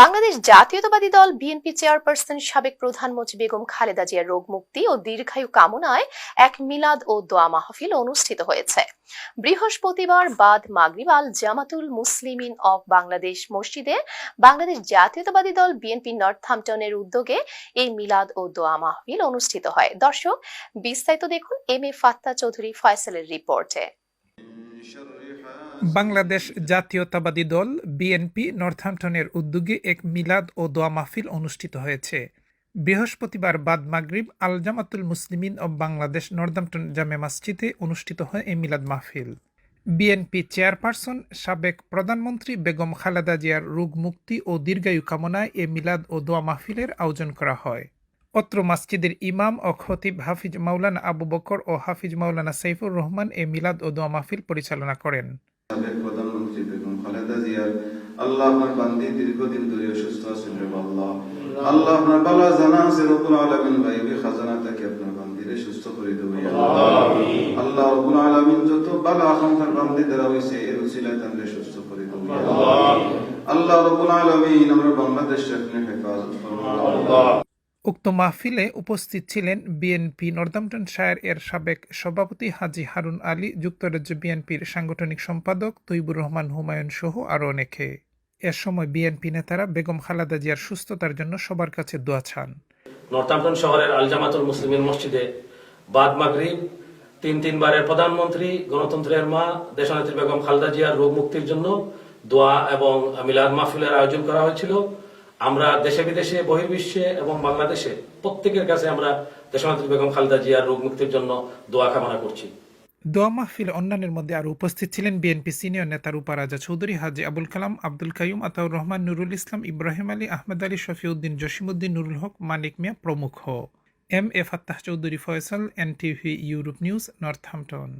বাংলাদেশ জাতীয়তাবাদী দল BNP chairperson সাবেক প্রধানমন্ত্রী বেগম খালেদা জিয়ার রোগ মুক্তি ও দীর্ঘায়ু কামনায় এক মিলাদ ও দোয়া মাহফিল অনুষ্ঠিত হয়েছে। বৃহস্পতিবার বাদ মাগরিবাল জামাতুল মুসলিমিন অফ বাংলাদেশ মসজিদে বাংলাদেশ জাতীয়তাবাদী দল বিএনপি নর্থহ্যাম্পটনের উদ্যোগে এই মিলাদ ও দোয়া মাহফিল অনুষ্ঠিত হয়। দর্শক, বিস্তারিত দেখুন এম এ ফাত্তা চৌধুরী ফয়সালের রিপোর্টে। বাংলাদেশ জাতীয়তাবাদী দল বিএনপি নর্থহ্যাম্পটনের উদ্যোগে এক মিলাদ ও দোয়া মাহফিল অনুষ্ঠিত হয়েছে। বৃহস্পতিবার বাদ মাগরিব আল জামাতুল মুসলিমিন অব বাংলাদেশ নর্দাম্পটন জামে মসজিদে অনুষ্ঠিত হয় এই মিলাদ মাহফিল। বিএনপি চেয়ারপারসন, সাবেক প্রধানমন্ত্রী বেগম খালেদা জিয়ার রোগ মুক্তি ও দীর্ঘায়ু কামনায় এ মিলাদ ও দোয়া মাহফিলের আয়োজন করা হয়। অত্র মসজিদের ইমাম ও খতিব হাফিজ মাওলানা আবু বকর ও হাফিজ মাওলানা সাইফুর রহমান এ মিলাদ ও দোয়া মাহফিল পরিচালনা করেন। সাবেক প্রধানমন্ত্রী বেগম খালেদা জিয়ার। আল্লাহ আপনার বান্দি দীর্ঘদিন ধরে অসুস্থ আছেন রে আল্লাহ আল্লাহ আপনার বালা জানা আছে রব্বুল আলামিন গায়বী খাজানা থেকে আপনার বান্দিরে সুস্থ করে দেবো। ইয়া আল্লাহ আল্লাহ রব্বুল আলামিন যত বালা আকাঙ্ক্ষার বান্দি দ্বারা হইছে এর উসিলায় তাদের সুস্থ করে দেবো। ইয়া আল্লাহ। আল্লাহ রব্বুল আলামিন আমরা বাংলাদেশ আপনি হেফাজত আল্লাহ। উক্ত মাহফিলে উপস্থিত ছিলেন বিএনপি নর্দাম্পটন শায়ার এর সাবেক সভাপতি হাজি হারুন আলী, যুক্তরাজ্য বিএনপির সাংগঠনিক সম্পাদক তৈবুর রহমান হুমায়ুন সহ আরও অনেকে। এ সময় বিএনপি নেতারা বেগম খালেদা জিয়ার সুস্থতার জন্য সবার কাছে দোয়া চান। নর্থাম্পটন শহরের আল জামাতুল মুসলিমিন মসজিদে বাদ মাগরিব, তিন তিনবারের প্রধানমন্ত্রী, গণতন্ত্রের মা, দেশনেত্রী বেগম খালেদা জিয়ার রোগ মুক্তির জন্য দোয়া এবং মিলাদ মাহফিলের আয়োজন করা হয়েছিল। আমরা দেশে বিদেশে, বহির্বিশ্বে এবং বাংলাদেশে প্রত্যেকের কাছে আমরা দেশনেত্রী বেগম খালেদা জিয়ার রোগ মুক্তির জন্য দোয়া কামনা করছি। দোয়া মাহফিল অন্যান্যের মধ্যে আরও উপস্থিত ছিলেন বিএনপি সিনিয়র নেতা রূপা রাজা চৌধুরী, হাজি আবুল কালাম, আব্দুল কাইম আতাউর রহমান, নুরুল ইসলাম, ইব্রাহিম আলী, আহমেদ আলী, শফিউদ্দিন, জসিমউদ্দিন, নুরুল হক, মানিক মিয়া প্রমুখ। M A Fattah Chowdhury Faisal, NTV Europe news Northampton